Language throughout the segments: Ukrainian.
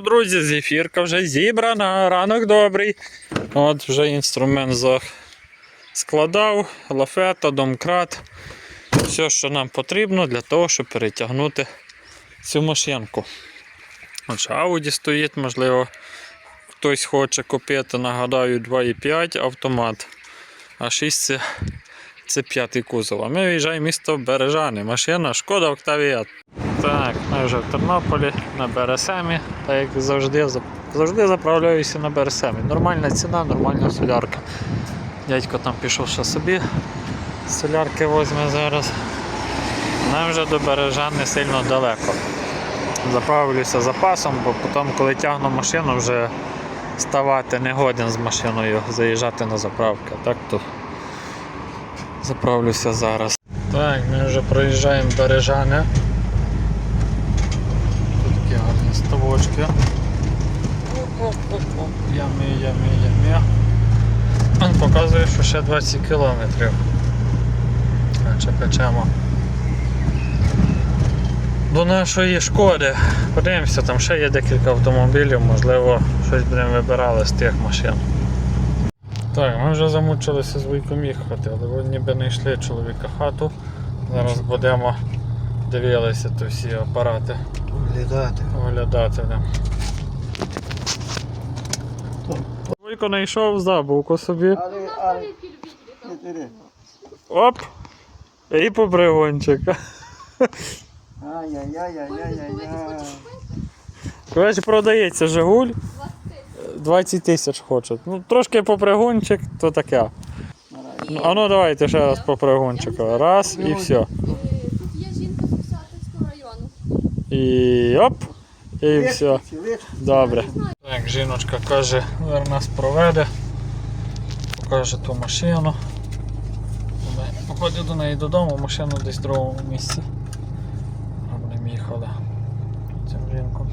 Друзі, зефірка вже зібрана, ранок добрий. От вже інструмент складав, лафета, домкрат. Все, що нам потрібно для того, щоб перетягнути цю машинку. Отже, Audi стоїть, можливо, хтось хоче купити, нагадаю, 2,5 автомат. А 6 це, це п'ятий кузов. А ми виїжджаємо місто Бережани. Машина Шкода Октавія. Так, ми вже в Тернополі на БРСМі, так як завжди, завжди заправляюся на БРСМі. Нормальна ціна, нормальна солярка. Дядько там пішов ще собі. Солярки возьме зараз. Нам вже до Бережан не сильно далеко. Заправлюся запасом, бо потім, коли тягну машину, вже ставати не годен з машиною, заїжджати на заправки. Так то заправлюся зараз. Так, ми вже проїжджаємо Бережани. Такі гарні ставочки. Ями, ями, ями. Він показує, що ще 20 кілометрів. Наче печемо. До нашої шкоди. Подивимося, там ще є декілька автомобілів, можливо, щось будемо вибирали з тих машин. Так, ми вже замучилися з вуйком їхати, але ніби не йшли чоловіка хату. Зараз будемо дивилися то всі апарати, Глядати. оглядати. Да. Вуйко знайшов забувку собі. Але, але. Оп! І по пригончика. Ай-яй-яй-яй-яй-яй. Коротше, продається Жигуль. 20 тисяч хочуть. Ну, трошки по пригончик, то таке. Ну, а ну давайте ще раз по пригончику. Раз і все. Тут є жінка з Косятинського району. І оп! І все. Добре. Так, жіночка каже, зараз нас проведе. Покаже ту машину. Походив до неї додому, машину десь в другому місці. А Будемо їхали цим жінком.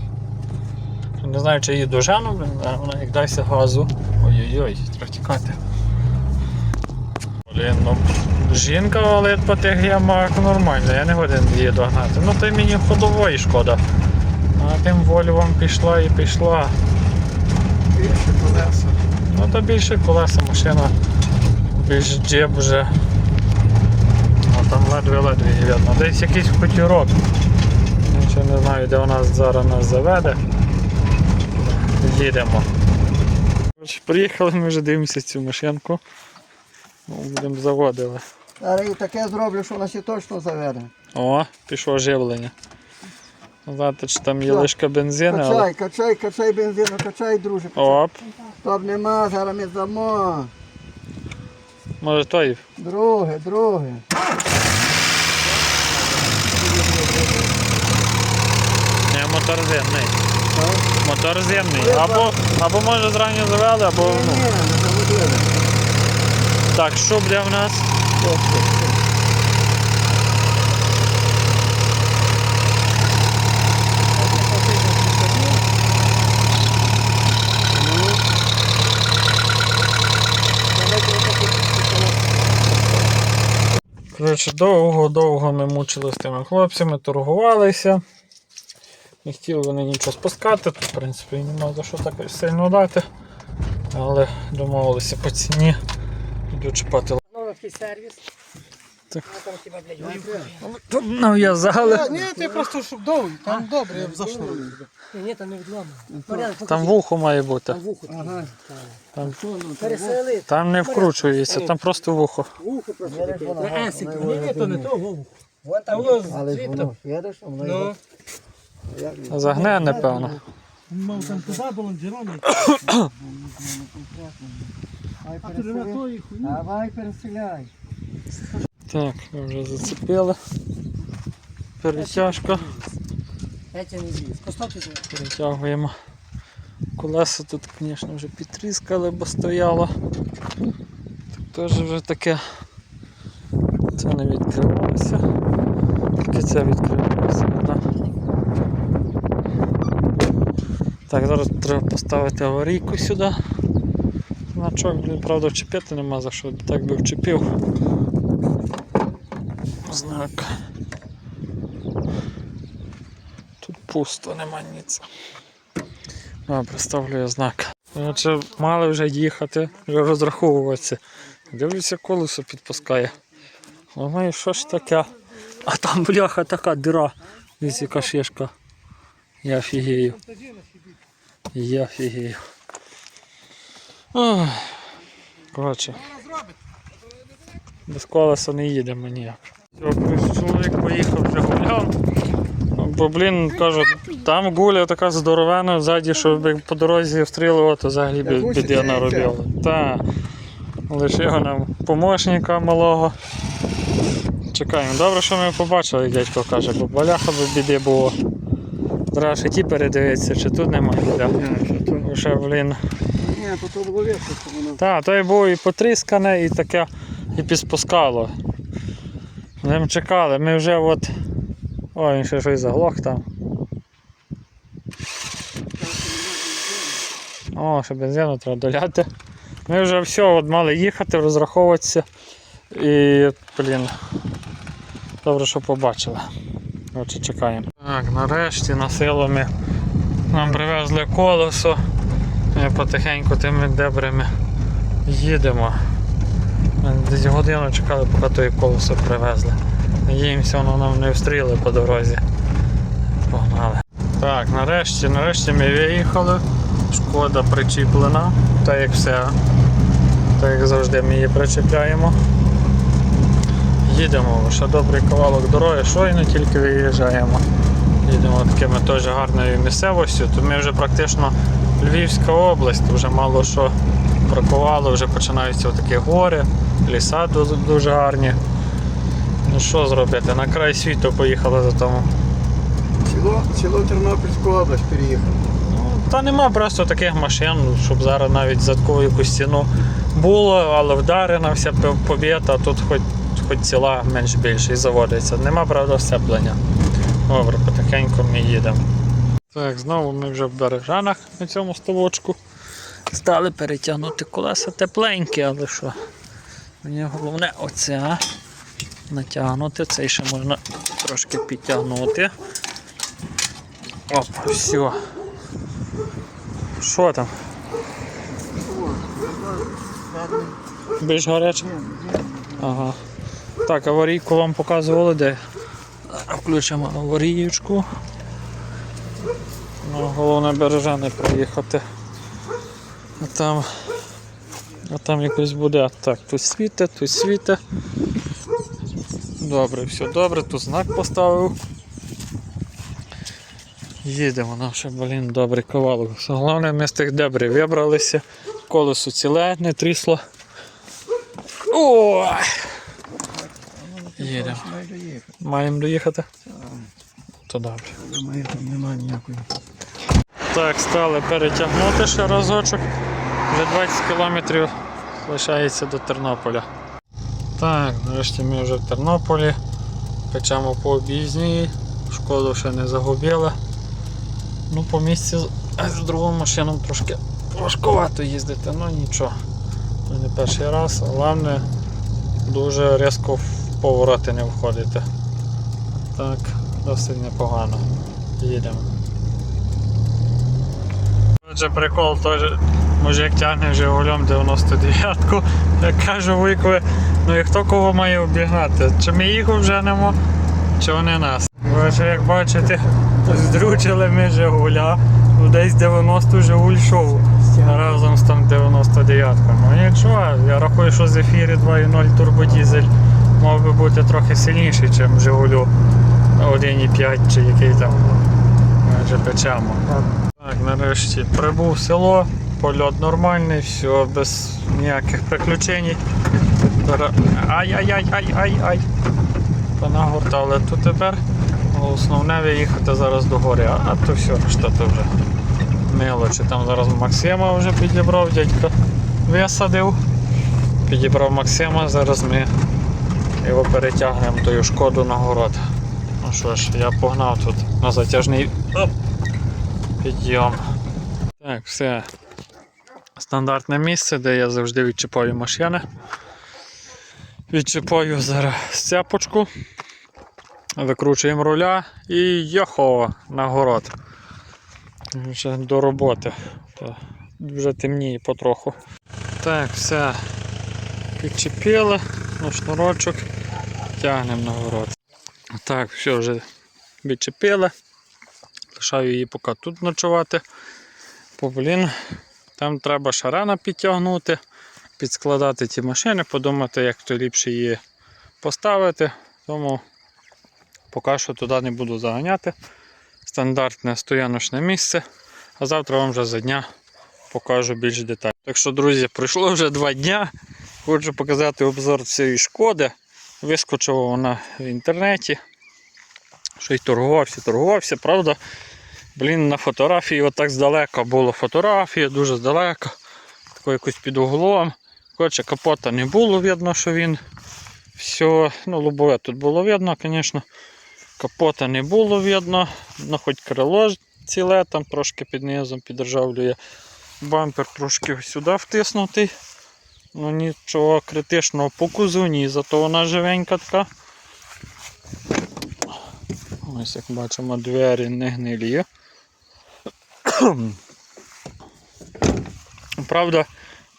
Не знаю, чи її дожену, вона як дайся газу. Ой-ой-ой, треба тікати. Блін, ну жінка валить по тих ямах нормально, я не годен її догнати. Ну то й мені ходової шкода. А тим Вольвом пішла і пішла. Більше колеса. Ну то більше колеса машина, більш джеб вже. А там ледве-ледве видно. Десь якийсь хотірок. Нічого не знаю, де вона зараз нас заведе. Їдемо. Приїхали, ми вже дивимося цю машинку. Ну, Будемо заводили. І таке зроблю, що нас і точно заведе. О, пішло живлення. Не чи там є лишка бензину, але. Качай, качай, качай бензину, качай, друже. качай. Оп, Стоп нема, зараз ми здамо. може той. Друге, друге. Не, мотор зимний. Так? Мотор зимний. Або, або може зранньо завели, або. Ні, Ну. ні, не заводили. Так, що буде в нас? Коротше, довго-довго ми мучили з тими хлопцями, торгувалися. Не хотіли вони нічого спускати, тут, в принципі, нема за що так сильно дати. Але домовилися по ціні. Йду чіпати. Новий сервіс. Так. Ну, там тебе, блядь, Тут нав'язали. Ні, ти просто щоб довгий, там добре, я б зайшло. Ні, ні, там не відламано. Там вухо має бути. Там вухо. Ага. Там, Пересели. там не вкручується, там просто вухо. Вухо просто таке. воно есик. Ні, ні, то не то вухо. Вон там воно Але ж звідти. воно, видиш, воно Ну, як його? Загне, напевно. мав там туди балонжерони. Давай. Давай переселяй. Так, ми вже зацепили. Перетяжка. Перетягуємо. Колеса тут, звісно, вже підтріскали, бо стояло. Тут теж вже таке. Це не відкривалося. Тільки це відкривалося. Да. Так, зараз треба поставити аварійку сюди. Значок, блін, правда, вчепити нема за що, так би вчепив. Знак. Тут пусто, нема ніц. Добре, ставлю я знак. Отже, мали вже їхати, вже розраховуватися. Дивлюся, колесо підпускає. Думаю, що ж таке? А там бляха така дира. Дивіться, яка шишка. Я фігію. Я фігію. Коротше. Без колеса не їдемо ніяк. Чоловік поїхав вже гуляв. Бо, блін, кажу, там гуля така здоровена ззаді, щоб по дорозі встрілило, то взагалі біди це наробили. Так. Лишив нам помощника малого. Чекаємо. Добре, що ми побачили, як дядько каже, бо баляха би біди було. Треба ще ті передивитися, чи тут немає біда. Бо ще, блін. Так, то і було і потріскане, і таке, і підспускало. Ми чекали, ми вже от. Ой, він ще щось заглох там. О, ще бензину треба доляти. Ми вже все, от мали їхати, розраховуватися. І, блін. Добре, що побачили. Отже, чекаємо. Так, нарешті на силу ми нам привезли колесо. Потихеньку тими дебрями їдемо. Десь годину чекали, поки той колесо привезли. Надіємося, воно нам не встріли по дорозі. Погнали. Так, нарешті, нарешті ми виїхали. Шкода причіплена, так як все. Так як завжди ми її причепляємо. Їдемо, ще добрий кавалок дороги, щойно тільки виїжджаємо. Їдемо такими теж гарною місцевостю, то ми вже практично Львівська область, вже мало що бракувало, вже починаються такі гори, ліса дуже гарні. Ну що зробити? На край світу поїхали за тому. Ціло, ціло Тернопільську область переїхав. Ну, та нема просто таких машин, щоб зараз навіть за таку якусь ціну було, але вдарена вся побєта, тут хоч, хоч ціла менш більше і заводиться. Нема, правда, сцеплення. Добре, потихеньку ми їдемо. Так, знову ми вже в бережанах на цьому ставочку. Стали перетягнути колеса тепленькі, але що? Мені головне оце натягнути, цей ще можна трошки підтягнути. Опа, все. Що там? Більш гаряче? Ага. Так, аварійку вам показували де. Включимо аварієчку. Ну, головне бережани приїхати. А там. А там якось буде. Так, тут світе, тут світе. Добре, все добре, тут знак поставив. Їдемо, нам ще, блін, добрий ковалок. Головне, ми з тих дебрів вибралися. Колесо ціле, не трісло. О! Їдемо. Маємо доїхати? То добре. Думаю, там немає ніякої. Так, стали перетягнути ще разочок. Вже 20 кілометрів лишається до Тернополя. Так, нарешті ми вже в Тернополі. Печемо по об'їзній. Шкоду ще не загубили. Ну, по місці з- другою машиною трошки важкувато їздити, ну нічого. Це не перший раз, головне дуже різко повороти не входити. Так, досить непогано. Їдемо. Отже, прикол теж мужик тягне Жигулем 99-ку. Як каже Вуйкове, ну і хто кого має обігнати? Чи ми їх обженемо, чи вони нас? Отже, як бачите, здручили ми Жигуля, ну, десь 90 Жигуль йшов разом з там 99-ка. Ну нічого, я рахую, що з ефірі 2.0 турбодізель мав би бути трохи сильніший, ніж Жигулю 1.5 чи який там. Печемо. Так, нарешті прибув в село, польот нормальний, все без ніяких приключень. Ай-яй-яй-ай-ай-ай. Понагортали тут тепер. Основне виїхати зараз до гори, а то все, решта то вже мелочі. Там зараз Максима вже підібрав, дядько висадив. Підібрав Максима, зараз ми його перетягнемо тою шкоду на город. Ну що ж, я погнав тут на затяжний оп, підйом. Так, все. Стандартне місце, де я завжди відчіпаю машини. Відчіпаю зараз сцепочку, викручуємо руля і йохо на город. Вже до роботи. Вже темніє потроху. Так, все. Підчепили на шнурочок, тягнемо на город. Так, все вже відчепили. Лишаю її поки тут ночувати. Бо, блін, там треба шарана підтягнути, підскладати ті машини, подумати, як то ліпше її поставити. Тому поки що туди не буду заганяти. Стандартне стояночне місце. А завтра вам вже за дня покажу більш детально. Так що, друзі, пройшло вже два дня. Хочу показати обзор цієї шкоди. Вискочила вона в інтернеті. Що й торгувався, торгувався, правда. Блін, на фотографії отак здалека було фотографія, дуже здалека. Тако якось під углом. Коротше, капота не було видно, що він все. Ну, лобове тут було видно, звісно. Капота не було видно. Ну, хоч крило ціле, там трошки під низом підржавлює. Бампер трошки сюди втиснутий. Ну нічого критичного по кузу, ні, зато вона живенька така. Ось як бачимо, двері не гнилі. Правда,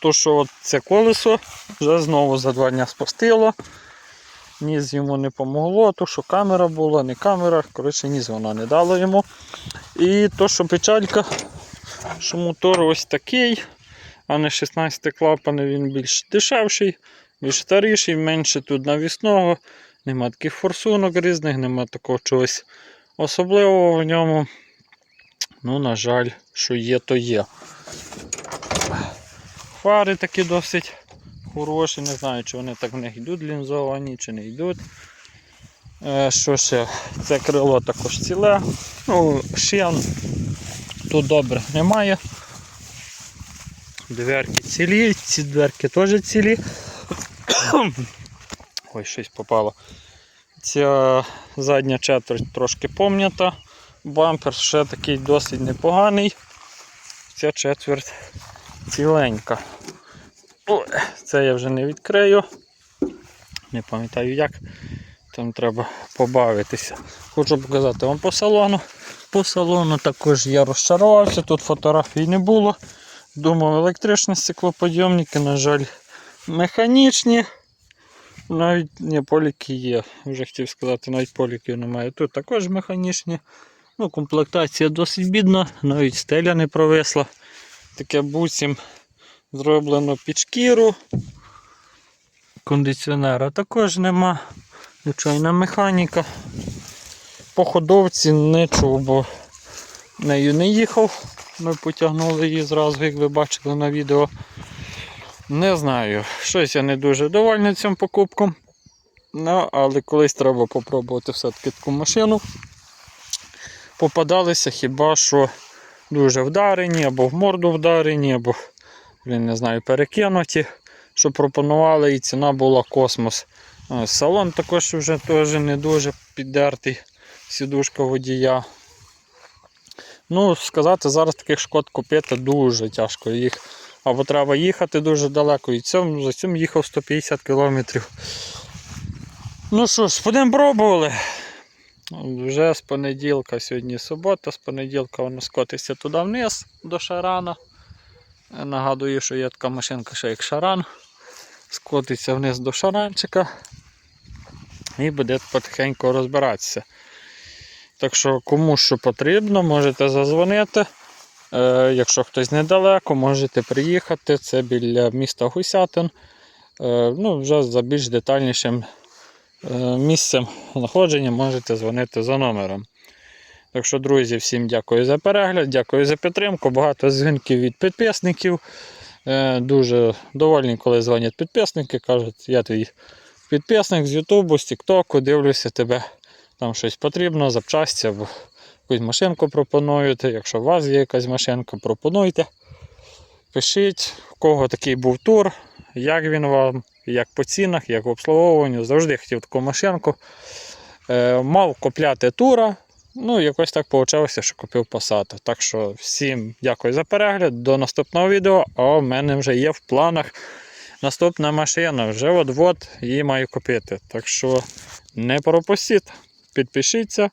то що це колесо вже знову за два дня спустило. Ніс йому не помогло, то що камера була, не камера, коротше, ніс вона не дала йому. І то, що печалька, що мотор ось такий, а не 16 клапани, він більш дешевший, більш старіший, менше тут навісного, нема таких форсунок різних, нема такого чогось особливого в ньому. Ну, на жаль, що є, то є. Фари такі досить хороші, не знаю, чи вони так в них йдуть лінзовані, чи не йдуть. Е, Що ще? Це крило також ціле. Ну, шин тут добре немає. Дверки цілі, ці дверки теж цілі. Ой, щось попало. Ця задня четверть трошки пом'ята. Бампер ще такий досить непоганий. Ця четверть ціленька. Ой, це я вже не відкрию. Не пам'ятаю як. Там треба побавитися. Хочу показати вам по салону. По салону також я розчарувався, тут фотографій не було. Думав електричні стеклоподйомники, на жаль, механічні. Навіть не поліки є. Вже хотів сказати, навіть поліків немає. Тут також механічні. Ну, комплектація досить бідна, навіть стеля не провисла. Таке буцім зроблено під шкіру. Кондиціонера також нема. Звичайна механіка. По ходовці не чув, бо нею не їхав. Ми потягнули її зразу, як ви бачили на відео. Не знаю, щось я не дуже довольний цим покупком. Ну, але колись треба попробувати все-таки таку машину. Попадалися хіба що дуже вдарені, або в морду вдарені, або блін, не знаю, перекинуті, що пропонували, і ціна була космос. Салон також вже теж не дуже піддертий, сідушка водія. Ну, сказати, зараз таких шкод купити дуже тяжко. Їх або треба їхати дуже далеко. І цьому, за цим їхав 150 кілометрів. Ну що ж, будемо пробували. Вже з понеділка, сьогодні субота, з понеділка воно скотиться туди вниз до шарана. Нагадую, що є така машинка, ще як шаран. Скотиться вниз до шаранчика і буде потихеньку розбиратися. Так що, кому що потрібно, можете зазвонити. Е, якщо хтось недалеко, можете приїхати. Це біля міста Гусятин. Е, ну, вже за більш детальнішим е, місцем знаходження можете дзвонити за номером. Так що, друзі, всім дякую за перегляд, дякую за підтримку. Багато дзвінків від підписників. Е, дуже довольні, коли дзвонять підписники, кажуть, я твій підписник з Ютубу, з Тіктоку, дивлюся тебе. Там щось потрібно, запчасті або якусь машинку пропонуєте. Якщо у вас є якась машинка, пропонуйте. Пишіть, у кого такий був тур, як він вам, як по цінах, як в обслуговуванні. Завжди хотів таку машинку. Е, мав купляти тура. Ну, якось так вийшло, що купив Passat. Так що всім дякую за перегляд. До наступного відео. А в мене вже є в планах наступна машина. Вже от-от її маю купити. Так що не пропустіть. Підпишіться,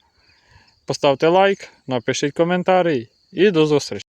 поставте лайк, напишіть коментарі І до зустрічі.